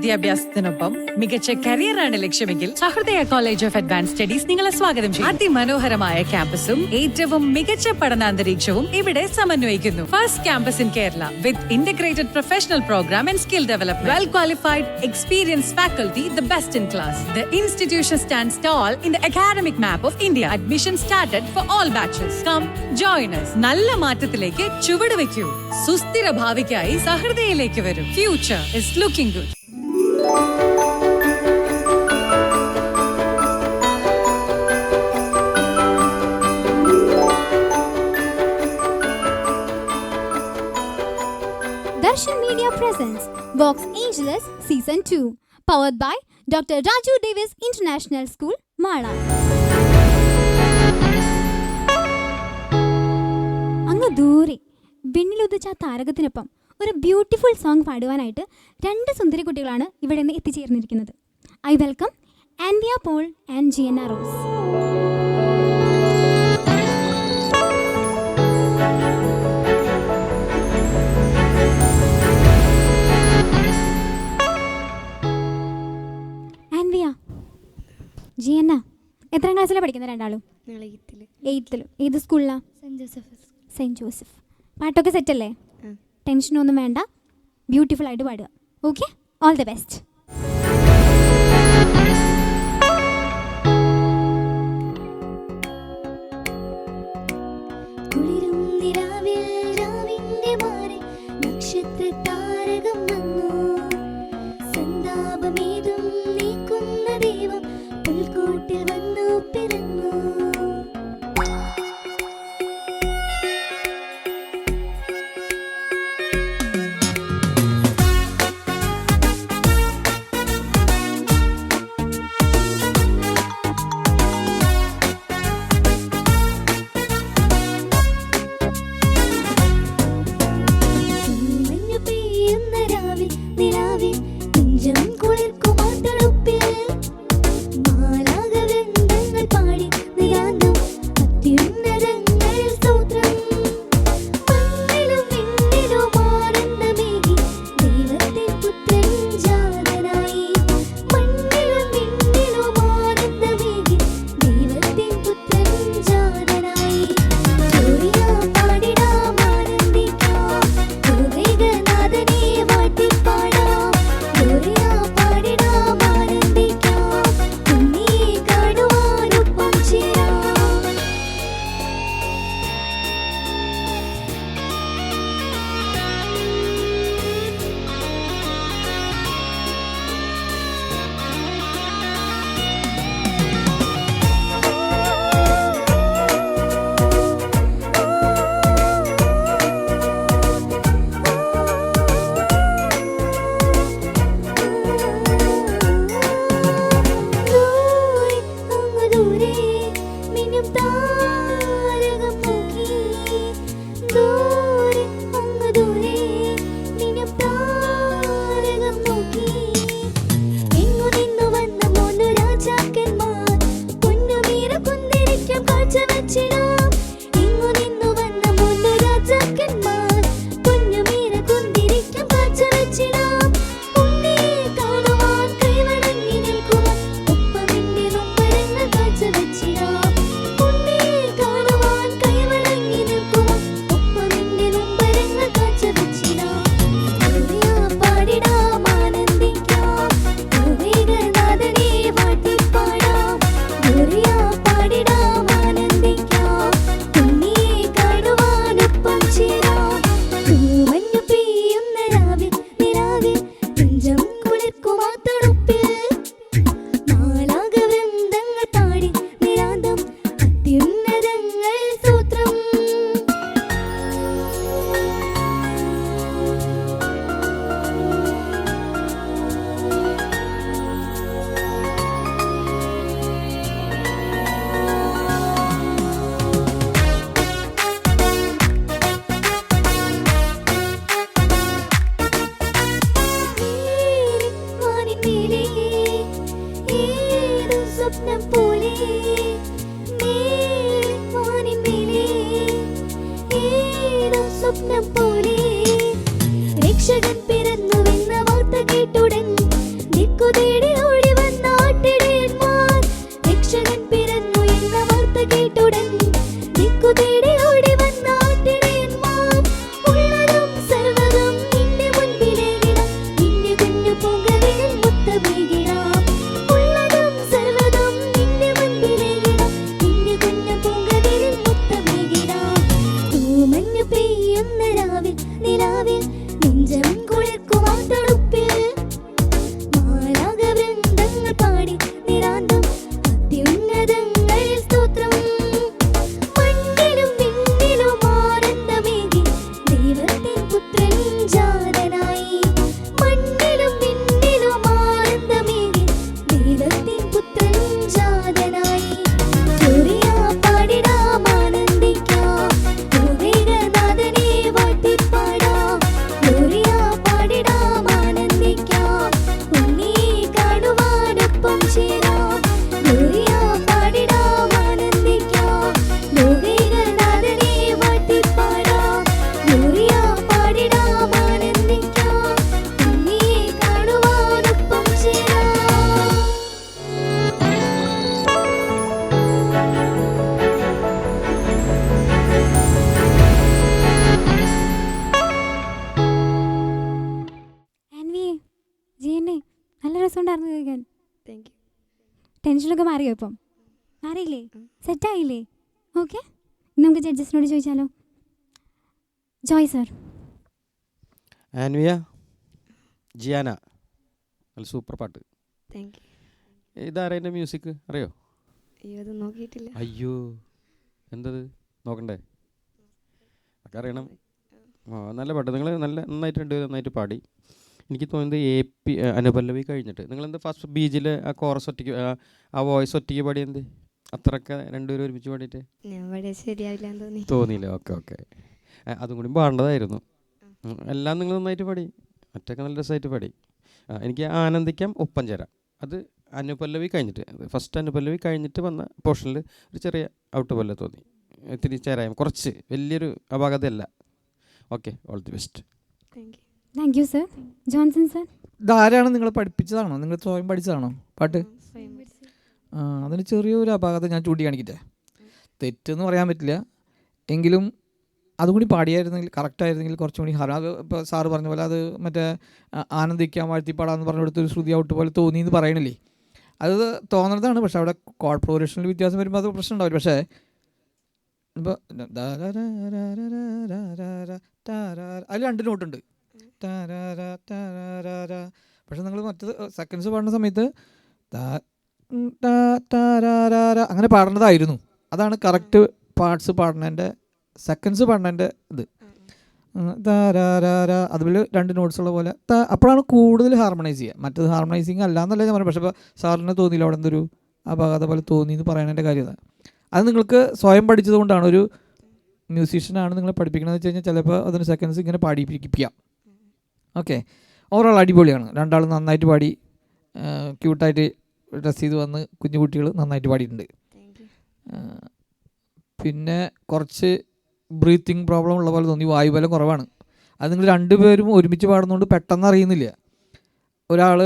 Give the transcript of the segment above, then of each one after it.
വിദ്യാഭ്യാസത്തിനൊപ്പം മികച്ച കരിയറാണ് ലക്ഷ്യമെങ്കിൽ Sahrudaya college of advance studies നിങ്ങളെ സ്വാഗതം ചെയ്യും. അതിമനോഹരമായ ക്യാമ്പസും ഏറ്റവും മികച്ച പഠനാന്തരീക്ഷവും ഇവിടെ സമന്വയിക്കുന്നു. First campus in Kerala with integrated professional program and skill development well qualified experience faculty the best in class the institution stands tall in the academic map of India admission started for all batches come join. നല്ല മാറ്റത്തിലേക്ക് ചുവട് വെക്കൂ സുസ്ഥിര ഭാവിക്കായി സഹൃദയയിലേക്ക് വരും. Future is looking good Vox Angeles Season 2, powered by Dr. Raju Davis International School, Mala. അങ്ങ് ദൂരെ വെണ്ണിലുദിച്ച ആ താരകത്തിനൊപ്പം ഒരു ബ്യൂട്ടിഫുൾ സോങ് പാടുവാനായിട്ട് രണ്ട് സുന്ദരി കുട്ടികളാണ് ഇവിടെ നിന്ന് എത്തിച്ചേർന്നിരിക്കുന്നത് I welcome Anvia Paul and Giana Rose Gianna എത്രാം ക്ലാസ്സിലാണ് പഠിക്കുന്നത് രണ്ടാളും? എയ്ത്തിൽ ഏത് സ്കൂളിലാണ് സെന്റ് ജോസഫ് പാട്ടൊക്കെ സെറ്റല്ലേ. ടെൻഷനൊന്നും വേണ്ട. ബ്യൂട്ടിഫുൾ ആയിട്ട് പാടുക. ഓക്കെ ഓൾ ദി ബെസ്റ്റ് കഴിക്കാൻ കേൾക്കാൻ താങ്ക് യു ടെൻഷനൊക്കെ മാറിയോ ഇപ്പം? മാറിയില്ലേ? സെറ്റായില്ലേ ഓക്കെ നമുക്ക് ജഡ്ജസിനോട് ചോദിച്ചാലോ? Joy sir Anvia Giana. നല്ല സൂപ്പർ പാട്ട്. താങ്ക് യു ഇതാരതിന്റെ മ്യൂസിക് അറിയോ? അയ്യോ അത് നോക്കിയിട്ടില്ല. അയ്യോ എന്തത്? നോക്കണ്ടേ? ഒക്കെ അറിയണം. ആ. നല്ല പാട്ട്. നിങ്ങൾ നല്ല നന്നായിട്ട് രണ്ടുപേരും നന്നായിട്ട് പാടി. എനിക്ക് തോന്നുന്നത് എ പി അനുപല്ലവി കഴിഞ്ഞിട്ട്. നിങ്ങളെന്ത് ഫസ്റ്റ് ബീജിൽ ആ കോറസ് ഒറ്റയ്ക്ക് ആ- വോയിസ് ഒറ്റയ്ക്ക് പാടിയെന്ത് അത്രയൊക്കെ രണ്ടുപേരും ഒരുമിച്ച് പാടിയിട്ട്? തോന്നിയില്ല. Okay okay. അതും കൂടി പാടേണ്ടതായിരുന്നു. എല്ലാം നിങ്ങൾ നന്നായിട്ട് പാടി. ഒറ്റയ്ക്ക് നല്ല രസമായിട്ട് പാടി. എനിക്ക് ആനന്ദിക്കാം ഒപ്പം ചേരാം. അത് അനുപല്ലവി കഴിഞ്ഞിട്ട് ഫസ്റ്റ് അനുപല്ലവി കഴിഞ്ഞിട്ട് വന്ന പോർഷനിൽ ഒരു ചെറിയ ഔട്ട് പോലെ തോന്നി. ഇത്തിരി ചേരായം കുറച്ച് വലിയൊരു അപാകതയല്ല. Okay all the best thank you thank you sir Johnson sir ഇതാരാണ് നിങ്ങൾ പഠിപ്പിച്ചതാണോ നിങ്ങൾ സ്വയം പഠിച്ചതാണോ പാട്ട് ആ അതിന് ചെറിയൊരു അപാകത ഞാൻ ചൂണ്ടിക്കാണിക്കട്ടെ തെറ്റെന്ന് പറയാൻ പറ്റില്ല എങ്കിലും അതും കൂടി പാടിയായിരുന്നെങ്കിൽ കറക്റ്റായിരുന്നെങ്കിൽ കുറച്ചും കൂടി ഹറ അത് ഇപ്പോൾ സാറ് പറഞ്ഞ പോലെ അത് മറ്റേ ആനന്ദിക്കാൻ വാഴ്ത്തിപ്പാടാന്ന് പറഞ്ഞ കൊടുത്തൊരു ശ്രുതി ഔട്ട് പോലെ തോന്നി എന്ന് പറയണില്ലേ അത് തോന്നുന്നതാണ് പക്ഷെ അവിടെ കോർപ്പറേഷനിൽ വ്യത്യാസം വരുമ്പോൾ അത് പ്രശ്നം ഉണ്ടാവില്ല പക്ഷേ ഇപ്പോൾ അതിൽ രണ്ട് നോട്ടുണ്ട് പക്ഷെ നിങ്ങൾ മറ്റത് സെക്കൻഡ്സ് പാടുന്ന സമയത്ത് അങ്ങനെ പാടേണ്ടതായിരുന്നു അതാണ് കറക്റ്റ് പാർട്സ് പാടുന്നതിന്റെ സെക്കൻഡ്സ് പാടുന്നതിന്റെ ഇത്. അതുപോലെ രണ്ട് നോട്ട്സ് ഉള്ള പോലെ. അപ്പോഴാണ് കൂടുതൽ ഹാർമണൈസ് ചെയ്യുക. മറ്റത് ഹാർമണൈസിങ് അല്ല എന്നല്ല ഞാൻ പറഞ്ഞു പക്ഷേ ഇപ്പോൾ സാറിന് തോന്നിയില്ല അവിടെ എന്തൊരു അപാകത പോലെ തോന്നി എന്ന് പറയുന്നതിന്റെ കാര്യം അത് നിങ്ങൾക്ക് സ്വയം പഠിച്ചത് കൊണ്ടാണ് ഒരു മ്യൂസീഷ്യനാണ് നിങ്ങളെ പഠിപ്പിക്കണമെന്ന് വെച്ച് കഴിഞ്ഞാൽ ചിലപ്പോൾ അതിന് സെക്കൻഡ്സ് ഇങ്ങനെ പാടിപ്പിക്കാം. ഓക്കെ. ഓവറോൾ അടിപൊളിയാണ്. രണ്ടാളും നന്നായിട്ട് പാടി ക്യൂട്ടായിട്ട് ഡ്രസ് ചെയ്ത് വന്ന് കുഞ്ഞു കുട്ടികൾ നന്നായിട്ട് പാടിയിട്ടുണ്ട്. പിന്നെ കുറച്ച് ബ്രീത്തിങ് പ്രോബ്ലം ഉള്ള പോലെ തോന്നി വായുബലം കുറവാണ്. അത് നിങ്ങൾ രണ്ടുപേരും ഒരുമിച്ച് പാടുന്നതുകൊണ്ട് പെട്ടെന്ന് അറിയുന്നില്ല. ഒരാൾ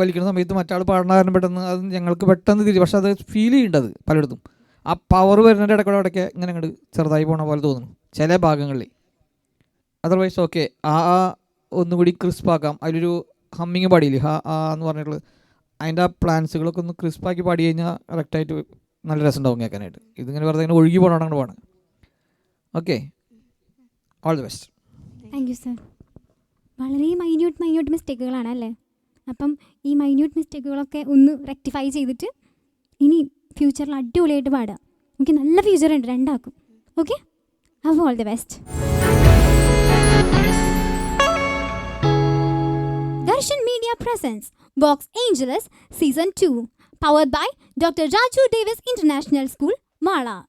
വലിക്കുന്ന സമയത്ത് മറ്റാൾ പാടുന്ന കാരണം പെട്ടെന്ന് അത് ഞങ്ങൾക്ക് പെട്ടെന്ന് തിരി പക്ഷെ അത് ഫീൽ ചെയ്യേണ്ടത് പലയിടത്തും. ആ പവർ വരുന്നതിന്റെ ഇടയ്ക്കൂടെ ഇടയ്ക്ക് ഇങ്ങനെ അങ്ങോട്ട് ചെറുതായി പോണ പോലെ തോന്നുന്നു ചില ഭാഗങ്ങളിൽ. അതർവൈസ് ഓക്കെ ആ ആ ഒന്നുകൂടി ക്രിസ്പ് ആക്കാം അതിലൊരു ഹമ്മിങ് പാടിയില്ല? ഹാ ആ എന്ന് പറഞ്ഞിട്ടുള്ളത്. അതിന്റെ ആ പ്ലാൻസുകളൊക്കെ ഒന്ന് ക്രിസ്പാക്കി പാടി കഴിഞ്ഞാൽ കറക്റ്റായിട്ട് നല്ല രസം ഉണ്ടാവും കേൾക്കാനായിട്ട്. ഇതിങ്ങനെ വെറുതെ ഇങ്ങനെ ഒഴുകി പോകണം പോകണം okay. All the best thank you sir വളരെ മൈന്യൂട്ട് മൈന്യൂട്ട് മിസ്റ്റേക്കുകളാണ് അല്ലേ? അപ്പം ഈ മൈന്യൂട്ട് മിസ്റ്റേക്കുകളൊക്കെ ഒന്ന് റെക്ടിഫൈ ചെയ്തിട്ട് ഇനി ഫ്യൂച്ചറിൽ അടിപൊളിയായിട്ട് പാടുക. എനിക്ക് നല്ല ഫ്യൂച്ചർ ഉണ്ട് രണ്ടാക്കും. ഓക്കെ അപ്പോൾ all the best presents Box Angeles Season 2, powered by Dr. Raju Davis International School, Mala.